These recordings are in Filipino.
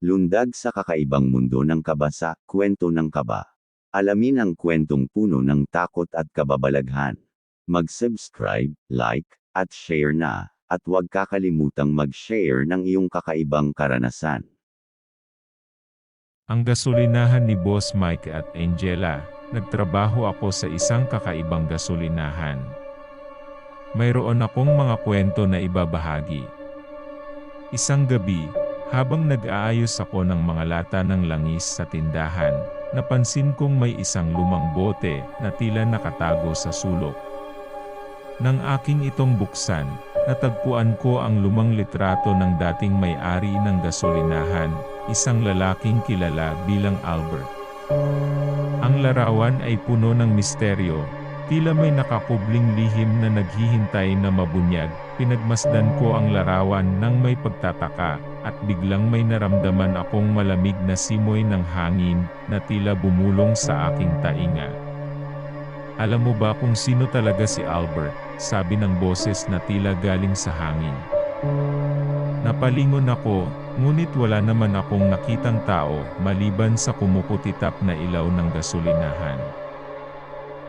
Lundag sa kakaibang mundo ng kaba sa Kwento ng Kaba. Alamin ang kwentong puno ng takot at kababalaghan. Mag-subscribe, like, at share na, at huwag kakalimutang mag-share ng iyong kakaibang karanasan. Ang gasolinahan ni Boss Mike at Angela, nagtrabaho ako sa isang kakaibang gasolinahan. Mayroon akong mga kwento na ibabahagi. Isang gabi, habang nag-aayos ako ng mga lata ng langis sa tindahan, napansin kong may isang lumang bote na tila nakatago sa sulok. Nang aking itong buksan, natagpuan ko ang lumang litrato ng dating may-ari ng gasolinahan, isang lalaking kilala bilang Albert. Ang larawan ay puno ng misteryo, tila may nakakubling lihim na naghihintay na mabunyag, pinagmasdan ko ang larawan ng may pagtataka, at biglang may naramdaman akong malamig na simoy ng hangin na tila bumulong sa aking tainga. Alam mo ba kung sino talaga si Albert? Sabi ng boses na tila galing sa hangin. Napalingon ako, ngunit wala naman akong nakitang tao maliban sa kumukutitap na ilaw ng gasolinahan.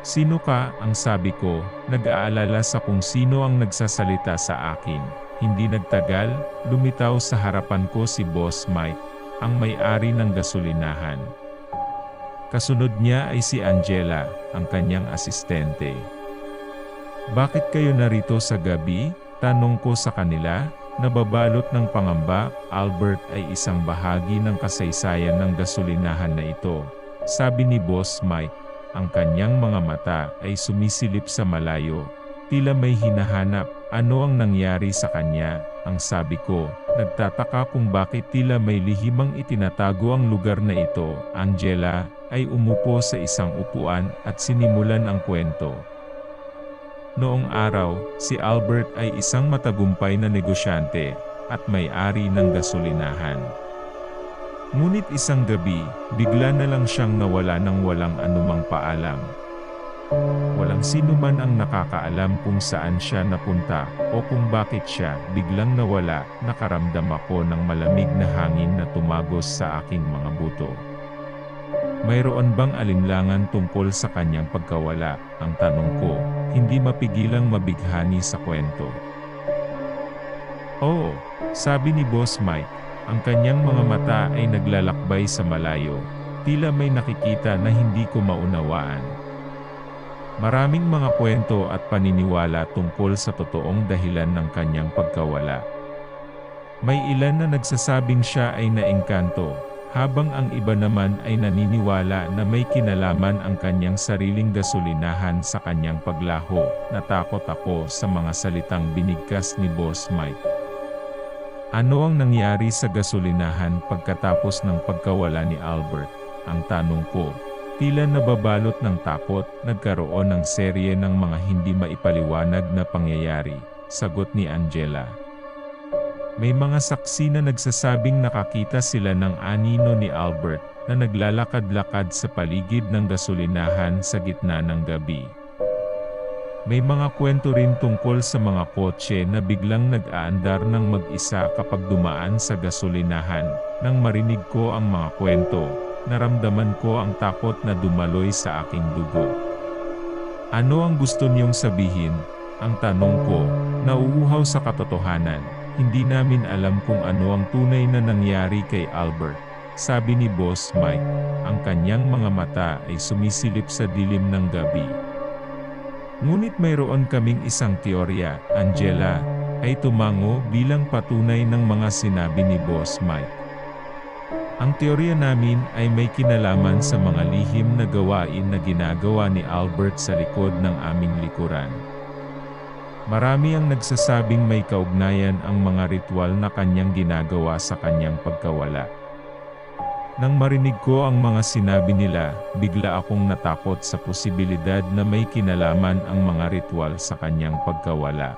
Sino ka, ang sabi ko, nag-aalala sa kung sino ang nagsasalita sa akin. Hindi nagtagal, lumitaw sa harapan ko si Boss Mike, ang may-ari ng gasolinahan. Kasunod niya ay si Angela, ang kanyang asistente. Bakit kayo narito sa gabi? Tanong ko sa kanila, nababalot ng pangamba, Albert ay isang bahagi ng kasaysayan ng gasolinahan na ito. Sabi ni Boss Mike, ang kanyang mga mata ay sumisilip sa malayo. Tila may hinahanap, ano ang nangyari sa kanya, ang sabi ko, nagtataka kung bakit tila may lihimang itinatago ang lugar na ito. Angela, ay umupo sa isang upuan at sinimulan ang kwento. Noong araw, si Albert ay isang matagumpay na negosyante at may-ari ng gasolinahan. Ngunit isang gabi, bigla na lang siyang nawala ng walang anumang paalam. Walang sino man ang nakakaalam kung saan siya napunta o kung bakit siya biglang nawala, nakaramdam ako ng malamig na hangin na tumagos sa aking mga buto. Mayroon bang alinlangan tungkol sa kanyang pagkawala? Ang tanong ko, hindi mapigilang mabighani sa kwento. Oo, sabi ni Boss Mike, ang kanyang mga mata ay naglalakbay sa malayo, tila may nakikita na hindi ko maunawaan. Maraming mga kwento at paniniwala tungkol sa totoong dahilan ng kanyang pagkawala. May ilan na nagsasabing siya ay naengkanto, habang ang iba naman ay naniniwala na may kinalaman ang kanyang sariling gasolinahan sa kanyang paglaho. Natakot ako sa mga salitang binigkas ni Boss Mike. Ano ang nangyari sa gasolinahan pagkatapos ng pagkawala ni Albert? Ang tanong ko. Tila nababalot ng takot, nagkaroon ng serye ng mga hindi maipaliwanag na pangyayari. Sagot ni Angela. May mga saksi na nagsasabing nakakita sila ng anino ni Albert na naglalakad-lakad sa paligid ng gasolinahan sa gitna ng gabi. May mga kwento rin tungkol sa mga kotse na biglang nag-aandar ng mag-isa kapag dumaan sa gasolinahan. Nang marinig ko ang mga kwento, naramdaman ko ang takot na dumaloy sa aking dugo. Ano ang gusto niyong sabihin? Ang tanong ko, nauuhaw sa katotohanan. Hindi namin alam kung ano ang tunay na nangyari kay Albert. Sabi ni Boss Mike, ang kanyang mga mata ay sumisilip sa dilim ng gabi. Ngunit mayroon kaming isang teorya, Angela, ay tumango bilang patunay ng mga sinabi ni Boss Mike. Ang teorya namin ay may kinalaman sa mga lihim na gawain na ginagawa ni Albert sa likod ng aming likuran. Marami ang nagsasabing may kaugnayan ang mga ritual na kanyang ginagawa sa kanyang pagkawala. Nang marinig ko ang mga sinabi nila, bigla akong natakot sa posibilidad na may kinalaman ang mga ritual sa kanyang pagkawala.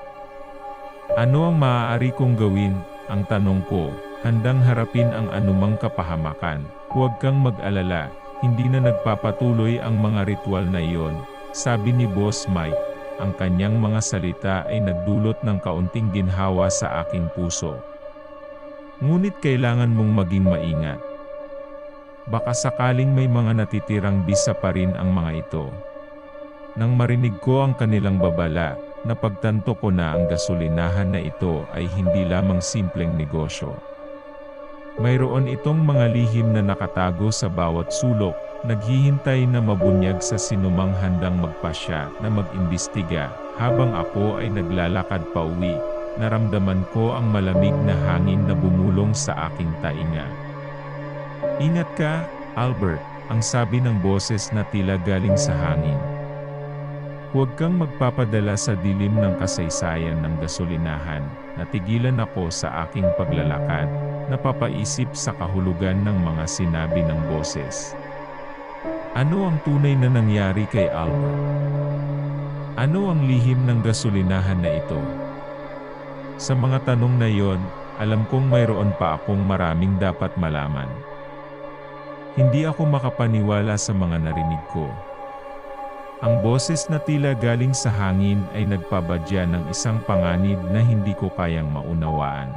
Ano ang maaari kong gawin? Ang tanong ko, handang harapin ang anumang kapahamakan. Huwag kang mag-alala, hindi na nagpapatuloy ang mga ritual na iyon, sabi ni Boss Mike. Ang kanyang mga salita ay nagdulot ng kaunting ginhawa sa aking puso. Ngunit kailangan mong maging maingat. Baka sakaling may mga natitirang bisa pa rin ang mga ito. Nang marinig ko ang kanilang babala, napagtanto ko na ang gasolinahan na ito ay hindi lamang simpleng negosyo. Mayroon itong mga lihim na nakatago sa bawat sulok, naghihintay na mabunyag sa sinumang handang magpasya na mag-imbestiga. Habang ako ay naglalakad pa uwi, naramdaman ko ang malamig na hangin na bumulong sa aking tainga. Ingat ka, Albert, ang sabi ng boses na tila galing sa hangin. Huwag kang magpapadala sa dilim ng kasaysayan ng gasolinahan, natigilan ako sa aking paglalakad, napapaisip sa kahulugan ng mga sinabi ng boses. Ano ang tunay na nangyari kay Albert? Ano ang lihim ng gasolinahan na ito? Sa mga tanong na yon, alam kong mayroon pa akong maraming dapat malaman. Hindi ako makapaniwala sa mga narinig ko. Ang boses na tila galing sa hangin ay nagpabadya ng isang panganib na hindi ko kayang maunawaan.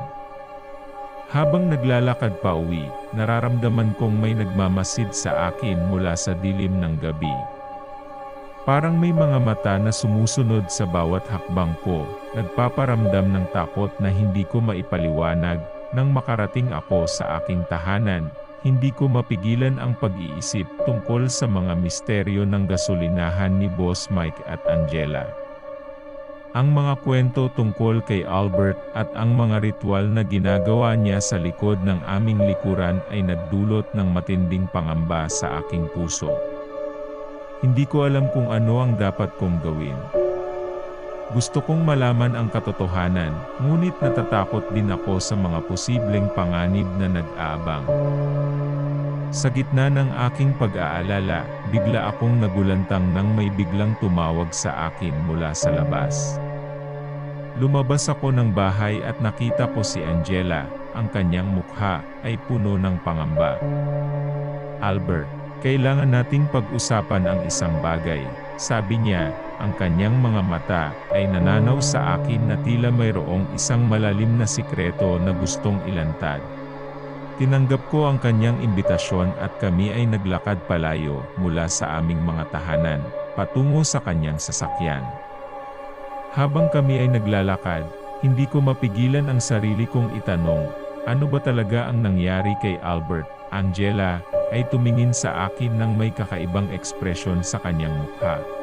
Habang naglalakad pa uwi, nararamdaman kong may nagmamasid sa akin mula sa dilim ng gabi. Parang may mga mata na sumusunod sa bawat hakbang ko, nagpaparamdam ng takot na hindi ko maipaliwanag, nang makarating ako sa aking tahanan, hindi ko mapigilan ang pag-iisip tungkol sa mga misteryo ng gasolinahan ni Boss Mike at Angela. Ang mga kwento tungkol kay Albert at ang mga ritual na ginagawa niya sa likod ng aming likuran ay nagdulot ng matinding pangamba sa aking puso. Hindi ko alam kung ano ang dapat kong gawin. Gusto kong malaman ang katotohanan, ngunit natatakot din ako sa mga posibleng panganib na nag-aabang. Sa gitna ng aking pag-aalala, bigla akong nagulantang nang may biglang tumawag sa akin mula sa labas. Lumabas ako ng bahay at nakita ko si Angela, ang kanyang mukha ay puno ng pangamba. Albert, kailangan nating pag-usapan ang isang bagay, sabi niya, ang kanyang mga mata ay nananaw sa akin na tila mayroong isang malalim na sikreto na gustong ilantad. Tinanggap ko ang kanyang imbitasyon at kami ay naglakad palayo mula sa aming mga tahanan, patungo sa kanyang sasakyan. Habang kami ay naglalakad, hindi ko mapigilan ang sarili kong itanong, ano ba talaga ang nangyari kay Albert? Angela ay tumingin sa akin ng may kakaibang ekspresyon sa kanyang mukha.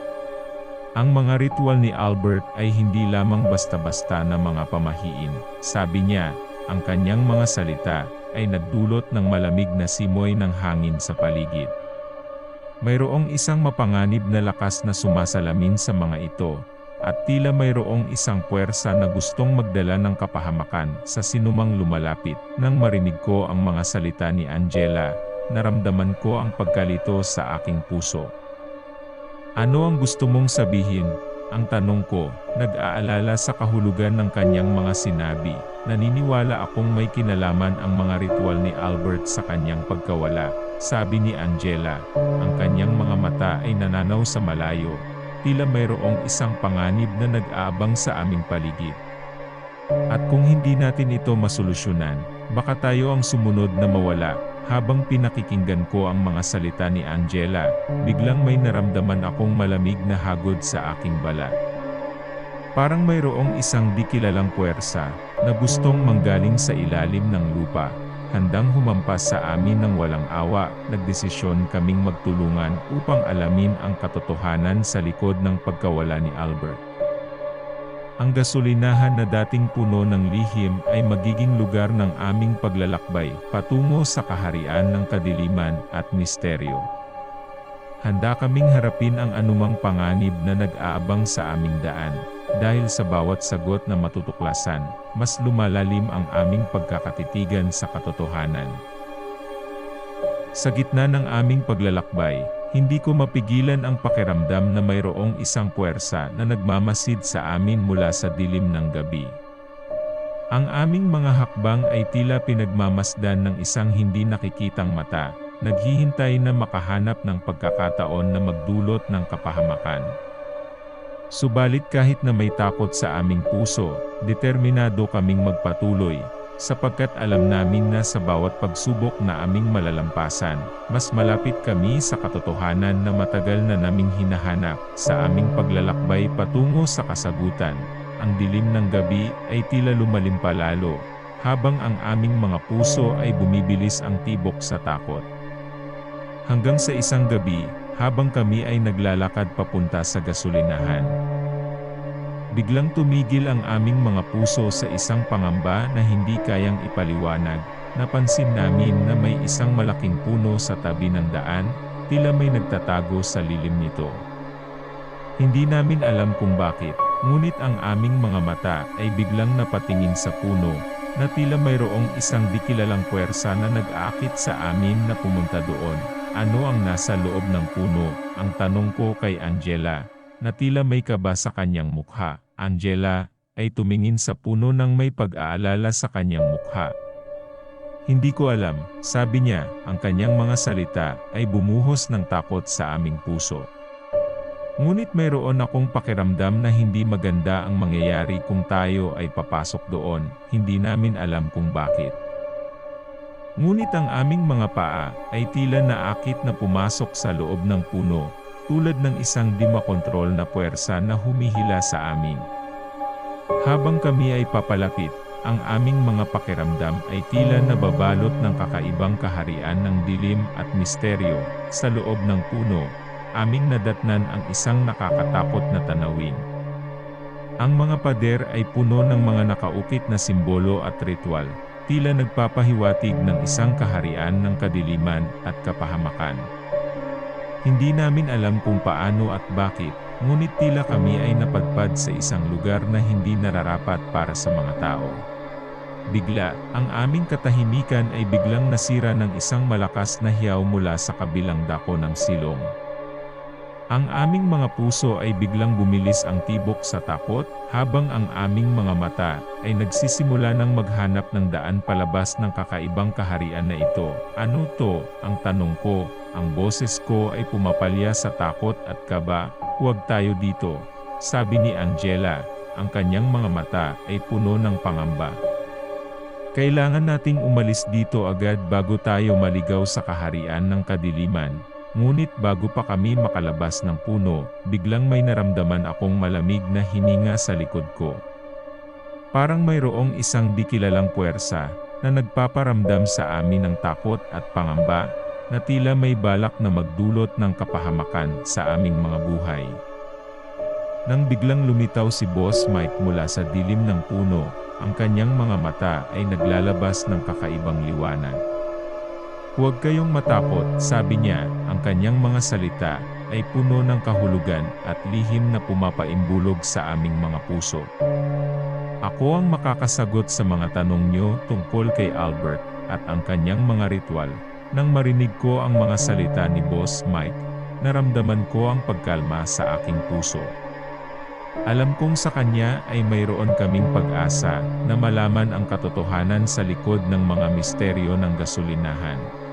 Ang mga ritual ni Albert ay hindi lamang basta-basta na mga pamahiin. Sabi niya, ang kanyang mga salita ay nagdulot ng malamig na simoy ng hangin sa paligid. Mayroong isang mapanganib na lakas na sumasalamin sa mga ito, at tila mayroong isang puwersa na gustong magdala ng kapahamakan sa sinumang lumalapit. Nang marinig ko ang mga salita ni Angela, naramdaman ko ang pagkalito sa aking puso. Ano ang gusto mong sabihin? Ang tanong ko, nag-aalala sa kahulugan ng kanyang mga sinabi. Naniniwala akong may kinalaman ang mga ritual ni Albert sa kanyang pagkawala. Sabi ni Angela, ang kanyang mga mata ay nananaw sa malayo. Tila mayroong isang panganib na nag-aabang sa aming paligid. At kung hindi natin ito masolusyonan, baka tayo ang sumunod na mawala, habang pinakikinggan ko ang mga salita ni Angela, biglang may naramdaman akong malamig na hagod sa aking balat. Parang mayroong isang di kilalang puwersa, na gustong manggaling sa ilalim ng lupa, handang humampas sa amin ng walang awa, nagdesisyon kaming magtulungan upang alamin ang katotohanan sa likod ng pagkawala ni Albert. Ang gasolinahan na dating puno ng lihim ay magiging lugar ng aming paglalakbay patungo sa kaharian ng kadiliman at misteryo. Handa kaming harapin ang anumang panganib na nag-aabang sa aming daan, dahil sa bawat sagot na matutuklasan, mas lumalalim ang aming pagkakatitigan sa katotohanan. Sa gitna ng aming paglalakbay, hindi ko mapigilan ang pakiramdam na mayroong isang puwersa na nagmamasid sa amin mula sa dilim ng gabi. Ang aming mga hakbang ay tila pinagmamasdan ng isang hindi nakikitang mata, naghihintay na makahanap ng pagkakataon na magdulot ng kapahamakan. Subalit kahit na may takot sa aming puso, determinado kaming magpatuloy, sapagkat alam namin na sa bawat pagsubok na aming malalampasan, mas malapit kami sa katotohanan na matagal na naming hinahanap sa aming paglalakbay patungo sa kasagutan. Ang dilim ng gabi ay tila lumalim palalo, habang ang aming mga puso ay bumibilis ang tibok sa takot. Hanggang sa isang gabi, habang kami ay naglalakad papunta sa gasolinahan. Biglang tumigil ang aming mga puso sa isang pangamba na hindi kayang ipaliwanag. Napansin namin na may isang malaking puno sa tabi ng daan, tila may nagtatago sa lilim nito. Hindi namin alam kung bakit, ngunit ang aming mga mata ay biglang napatingin sa puno, na tila mayroong isang di kilalang puwersa na nag-aakit sa amin na pumunta doon. Ano ang nasa loob ng puno? Ang tanong ko kay Angela, na tila may kaba sa kanyang mukha. Angela, ay tumingin sa puno nang may pag-aalala sa kanyang mukha. Hindi ko alam, sabi niya, ang kanyang mga salita ay bumuhos ng takot sa aming puso. Ngunit mayroon akong pakiramdam na hindi maganda ang mangyayari kung tayo ay papasok doon, hindi namin alam kung bakit. Ngunit ang aming mga paa ay tila naakit na pumasok sa loob ng puno, tulad ng isang di makontrol na puwersa na humihila sa amin. Habang kami ay papalapit, ang aming mga pakiramdam ay tila nababalot ng kakaibang kaharian ng dilim at misteryo sa loob ng puno, aming nadatnan ang isang nakakatakot na tanawin. Ang mga pader ay puno ng mga nakaukit na simbolo at ritual, tila nagpapahiwatig ng isang kaharian ng kadiliman at kapahamakan. Hindi namin alam kung paano at bakit, ngunit tila kami ay napadpad sa isang lugar na hindi nararapat para sa mga tao. Bigla, ang aming katahimikan ay biglang nasira ng isang malakas na hiyaw mula sa kabilang dako ng silong. Ang aming mga puso ay biglang bumilis ang tibok sa takot, habang ang aming mga mata ay nagsisimula ng maghanap ng daan palabas ng kakaibang kaharian na ito. Ano to? Ang tanong ko, ang boses ko ay pumapalya sa takot at kaba, huwag tayo dito. Sabi ni Angela, ang kanyang mga mata ay puno ng pangamba. Kailangan nating umalis dito agad bago tayo maligaw sa kaharian ng kadiliman. Ngunit bago pa kami makalabas ng puno, biglang may naramdaman akong malamig na hininga sa likod ko. Parang mayroong isang di kilalang puwersa na nagpaparamdam sa amin ng takot at pangamba na tila may balak na magdulot ng kapahamakan sa aming mga buhay. Nang biglang lumitaw si Boss Mike mula sa dilim ng puno, ang kanyang mga mata ay naglalabas ng kakaibang liwanag. Huwag kayong matakot, sabi niya, ang kanyang mga salita ay puno ng kahulugan at lihim na pumapaimbulog sa aming mga puso. Ako ang makakasagot sa mga tanong niyo tungkol kay Albert at ang kanyang mga ritual. Nang marinig ko ang mga salita ni Boss Mike, naramdaman ko ang pagkalma sa aking puso. Alam kong sa kanya ay mayroon kaming pag-asa na malaman ang katotohanan sa likod ng mga misteryo ng gasolinahan.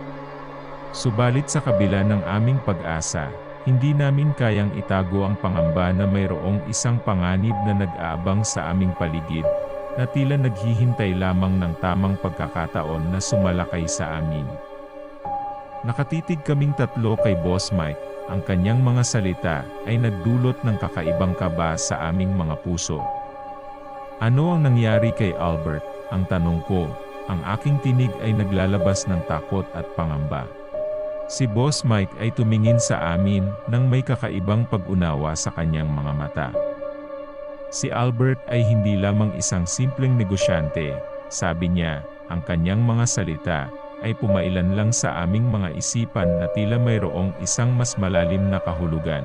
Subalit sa kabila ng aming pag-asa, hindi namin kayang itago ang pangamba na mayroong isang panganib na nag-aabang sa aming paligid, na tila naghihintay lamang ng tamang pagkakataon na sumalakay sa amin. Nakatitig kaming tatlo kay Boss Mike, ang kanyang mga salita ay nagdulot ng kakaibang kaba sa aming mga puso. Ano ang nangyari kay Albert? Ang tanong ko, ang aking tinig ay naglalabas ng takot at pangamba. Si Boss Mike ay tumingin sa amin nang may kakaibang pag-unawa sa kanyang mga mata. Si Albert ay hindi lamang isang simpleng negosyante, sabi niya, ang kanyang mga salita ay pumailan lang sa aming mga isipan na tila mayroong isang mas malalim na kahulugan.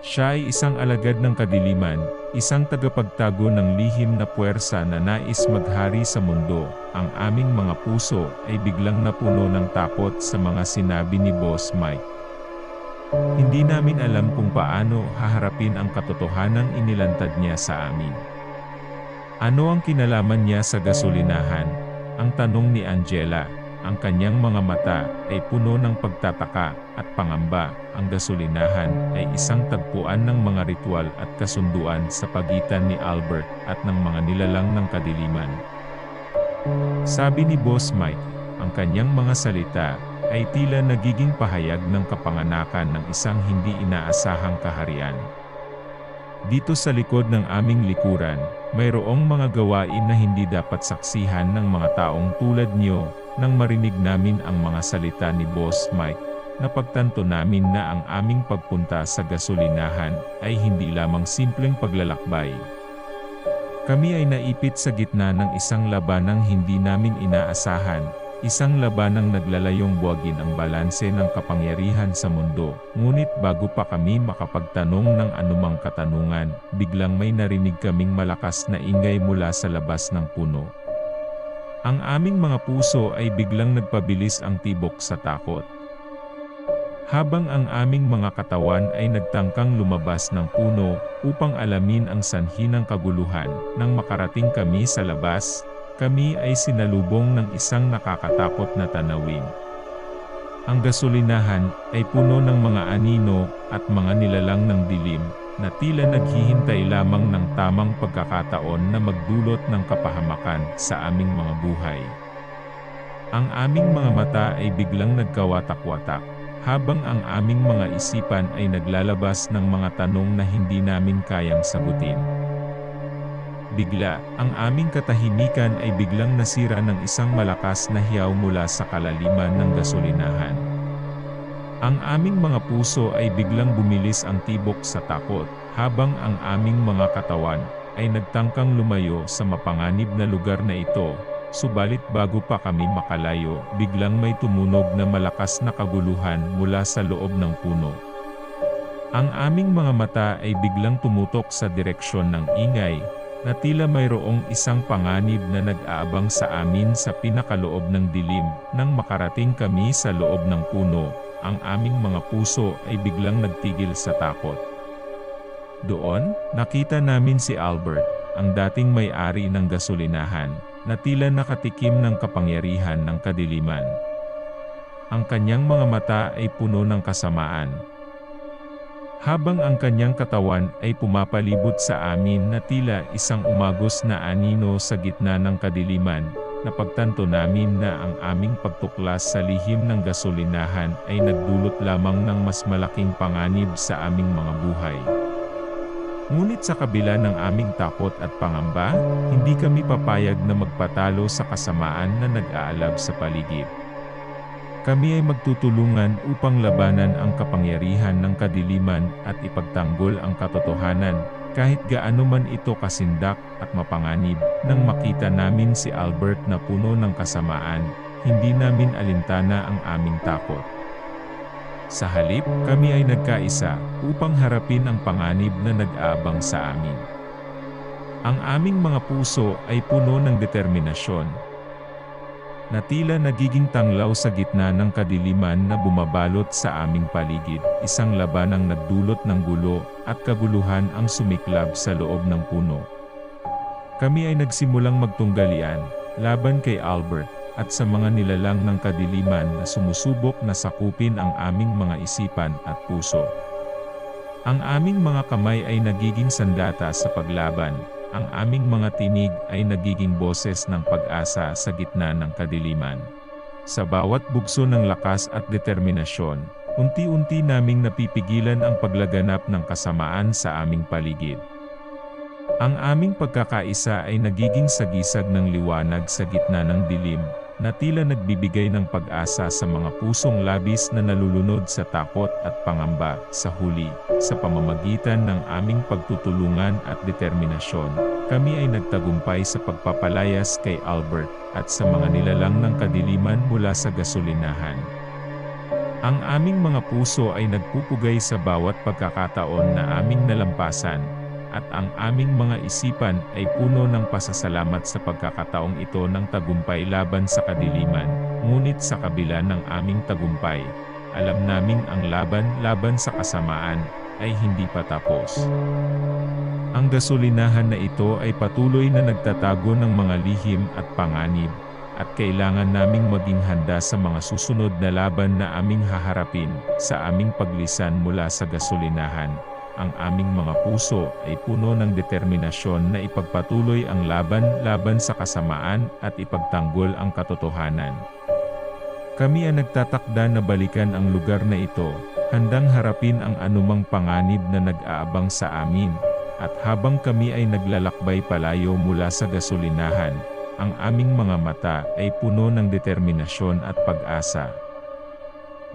Siya ay isang alagad ng kadiliman, isang tagapagtago ng lihim na puwersa na nais maghari sa mundo. Ang aming mga puso ay biglang napuno ng takot sa mga sinabi ni Boss Mike. Hindi namin alam kung paano haharapin ang katotohanang inilantad niya sa amin. Ano ang kinalaman niya sa gasolinahan? Ang tanong ni Angela. Ang kanyang mga mata ay puno ng pagtataka at pangamba. Ang gasolinahan ay isang tagpuan ng mga ritual at kasunduan sa pagitan ni Albert at ng mga nilalang ng kadiliman. Sabi ni Boss Mike, ang kanyang mga salita ay tila nagiging pahayag ng kapanganakan ng isang hindi inaasahang kaharian. Dito sa likod ng aming likuran, mayroong mga gawain na hindi dapat saksihan ng mga taong tulad niyo nang marinig namin ang mga salita ni Boss Mike. Napagtanto namin na ang aming pagpunta sa gasolinahan ay hindi lamang simpleng paglalakbay. Kami ay naipit sa gitna ng isang labanang hindi namin inaasahan, isang labanang naglalayong buwagin ang balanse ng kapangyarihan sa mundo. Ngunit bago pa kami makapagtanong ng anumang katanungan, biglang may narinig kaming malakas na ingay mula sa labas ng puno. Ang aming mga puso ay biglang nagpabilis ang tibok sa takot. Habang ang aming mga katawan ay nagtangkang lumabas ng puno upang alamin ang sanhi ng kaguluhan, nang makarating kami sa labas, kami ay sinalubong ng isang nakakatakot na tanawin. Ang gasolinahan ay puno ng mga anino at mga nilalang ng dilim, na tila naghihintay lamang ng tamang pagkakataon na magdulot ng kapahamakan sa aming mga buhay. Ang aming mga mata ay biglang nagkawatak-watak, habang ang aming mga isipan ay naglalabas ng mga tanong na hindi namin kayang sagutin. Bigla, ang aming katahimikan ay biglang nasira ng isang malakas na hiyaw mula sa kalaliman ng gasolinahan. Ang aming mga puso ay biglang bumilis ang tibok sa takot, habang ang aming mga katawan ay nagtangkang lumayo sa mapanganib na lugar na ito, Subalit bago pa kami makalayo, biglang may tumunog na malakas na kaguluhan mula sa loob ng puno. Ang aming mga mata ay biglang tumutok sa direksyon ng ingay, na tila mayroong isang panganib na nag-aabang sa amin sa pinakaloob ng dilim. Nang makarating kami sa loob ng puno, ang aming mga puso ay biglang nagtigil sa takot. Doon, nakita namin si Albert, ang dating may-ari ng gasolinahan, na tila nakatikim ng kapangyarihan ng kadiliman. Ang kanyang mga mata ay puno ng kasamaan. Habang ang kanyang katawan ay pumapalibot sa amin na tila isang umagos na anino sa gitna ng kadiliman, napagtanto namin na ang aming pagtuklas sa lihim ng gasolinahan ay nagdulot lamang ng mas malaking panganib sa aming mga buhay. Ngunit sa kabila ng aming takot at pangamba, hindi kami papayag na magpatalo sa kasamaan na nag-aalab sa paligid. Kami ay magtutulungan upang labanan ang kapangyarihan ng kadiliman at ipagtanggol ang katotohanan, kahit gaano man ito kasindak at mapanganib. Nang makita namin si Albert na puno ng kasamaan, hindi namin alintana ang aming takot. Sa halip, kami ay nagkaisa upang harapin ang panganib na nag-aabang sa amin. Ang aming mga puso ay puno ng determinasyon. Na tila nagiging tanglaw sa gitna ng kadiliman na bumabalot sa aming paligid, isang labanang nagdulot ng gulo at kaguluhan ang sumiklab sa loob ng puno. Kami ay nagsimulang magtunggalian, laban kay Albert, at sa mga nilalang ng kadiliman na sumusubok na sakupin ang aming mga isipan at puso. Ang aming mga kamay ay nagiging sandata sa paglaban, ang aming mga tinig ay nagiging boses ng pag-asa sa gitna ng kadiliman. Sa bawat bugso ng lakas at determinasyon, unti-unti naming napipigilan ang paglaganap ng kasamaan sa aming paligid. Ang aming pagkakaisa ay nagiging sagisag ng liwanag sa gitna ng dilim, na tila nagbibigay ng pag-asa sa mga pusong labis na nalulunod sa takot at pangamba. Sa huli, sa pamamagitan ng aming pagtutulungan at determinasyon, kami ay nagtagumpay sa pagpapalayas kay Albert at sa mga nilalang ng kadiliman mula sa gasolinahan. Ang aming mga puso ay nagpupugay sa bawat pagkakataon na aming nalampasan, at ang aming mga isipan ay puno ng pasasalamat sa pagkakataong ito ng tagumpay laban sa kadiliman. Ngunit sa kabila ng aming tagumpay, alam naming ang laban laban sa kasamaan ay hindi pa tapos. Ang gasolinahan na ito ay patuloy na nagtatago ng mga lihim at panganib, at kailangan naming maging handa sa mga susunod na laban na aming haharapin sa aming paglisan mula sa gasolinahan ang aming mga puso ay puno ng determinasyon na ipagpatuloy ang laban laban sa kasamaan at ipagtanggol ang katotohanan. Kami ang nagtatakda na balikan ang lugar na ito, handang harapin ang anumang panganib na nag-aabang sa amin, at habang kami ay naglalakbay palayo mula sa gasolinahan, ang aming mga mata ay puno ng determinasyon at pag-asa.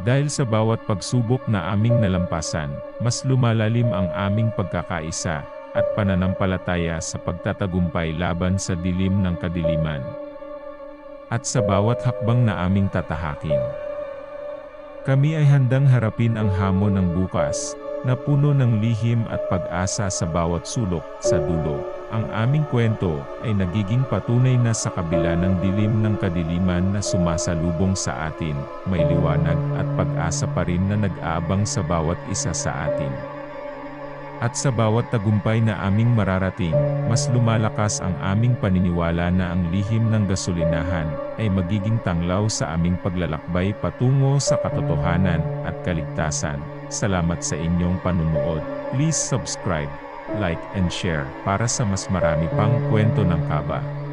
Dahil sa bawat pagsubok na aming nalampasan, mas lumalalim ang aming pagkakaisa at pananampalataya sa pagtatagumpay laban sa dilim ng kadiliman. At sa bawat hakbang na aming tatahakin. Kami ay handang harapin ang hamon ng bukas, na puno ng lihim at pag-asa sa bawat sulok, sa dulo. Ang aming kwento ay nagiging patunay na sa kabila ng dilim ng kadiliman na sumasalubong sa atin, may liwanag at pag-asa pa rin na nag-aabang sa bawat isa sa atin. At sa bawat tagumpay na aming mararating, mas lumalakas ang aming paniniwala na ang lihim ng gasolinahan ay magiging tanglaw sa aming paglalakbay patungo sa katotohanan at kaligtasan. Salamat sa inyong panunood. Please subscribe, like and share para sa mas marami pang kwento ng kaba.